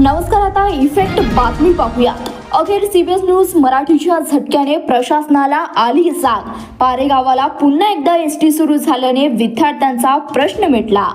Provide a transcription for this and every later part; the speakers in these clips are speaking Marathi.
नमस्कार आता इफेक्ट बातमी पाहूया. अखेर सीबीएस न्यूज मराठीच्या झटक्याने प्रशासनाला आली जाग. पारेगावाला पुन्हा एकदा एस टी सुरू झाल्याने विद्यार्थ्यांचा प्रश्न मिटला.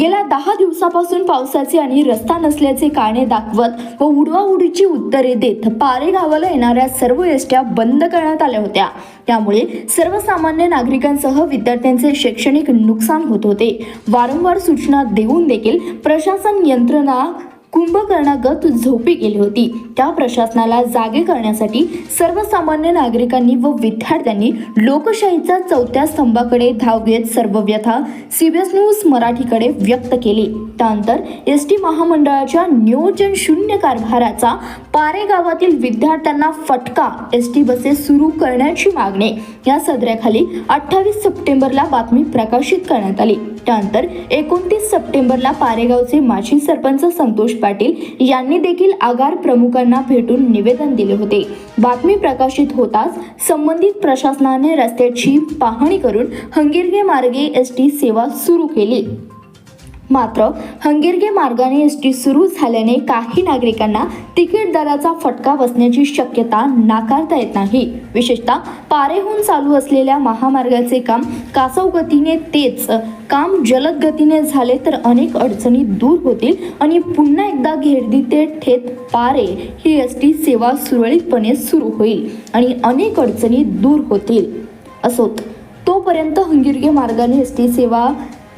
गेल्या दहा दिवसापासून पावसाचे आणि रस्ता नसल्याचे कारणे दाखवत व उडवाउडीची उत्तरे देत पारेगावाला येणाऱ्या सर्व एसट्या बंद करण्यात आल्या होत्या. त्यामुळे सर्वसामान्य नागरिकांसह विद्यार्थ्यांचे शैक्षणिक नुकसान होत होते. वारंवार सूचना देऊन देखील प्रशासन यंत्रणा कुंभकर्णागत झोपी गेली होती. त्या प्रशासनाला जागे करण्यासाठी सर्वसामान्य नागरिकांनी व विद्यार्थ्यांनी लोकशाहीच्या चौथ्या स्तंभाकडे धाव घेत सर्व व्यथा सीबीएस न्यूज मराठीकडे व्यक्त केली. त्यानंतर एस टी महामंडळाच्या नियोजन शून्य कारभाराचा पारे गावातील विद्यार्थ्यांना फटका एस टी बसेस सुरू करण्याची मागणी या सदऱ्याखाली अठ्ठावीस सप्टेंबरला बातमी प्रकाशित करण्यात आली. त्यानंतर एकोणतीस सप्टेंबरला पारेगावचे माजी सरपंच संतोष पाटील यांनी देखील आगार प्रमुखांना भेटून निवेदन दिले होते. बातमी प्रकाशित होताच संबंधित प्रशासनाने रस्त्याची पाहणी करून हंगिरगे मार्गे एस टी सेवा सुरू केली. मात्र हंगेरगे मार्गाने एस टी सुरू झाल्याने काही नागरिकांना तिकीट दराचा फटका बसण्याची शक्यता नाकारता येत नाही. विशेषतः पारेहून चालू असलेल्या महामार्गाचे काम कासव गतीने तेच काम जलद गतीने झाले तर अनेक अडचणी दूर होतील आणि पुन्हा एकदा घेरदी ते ठेत पारे ही एस टी सेवा सुरळीतपणे सुरू होईल आणि अनेक अडचणी दूर होतील. असोत तोपर्यंत हंगिरगे मार्गाने एस टी सेवा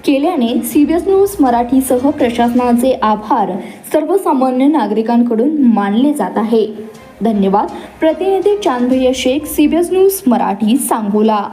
केल्याने सीबीएस न्यूज मराठीसह प्रशासनाचे आभार सर्वसामान्य नागरिकांकडून मानले जात आहे. धन्यवाद. प्रतिनिधी चांदभैया शेख सीबीएस न्यूज मराठी सांगोला.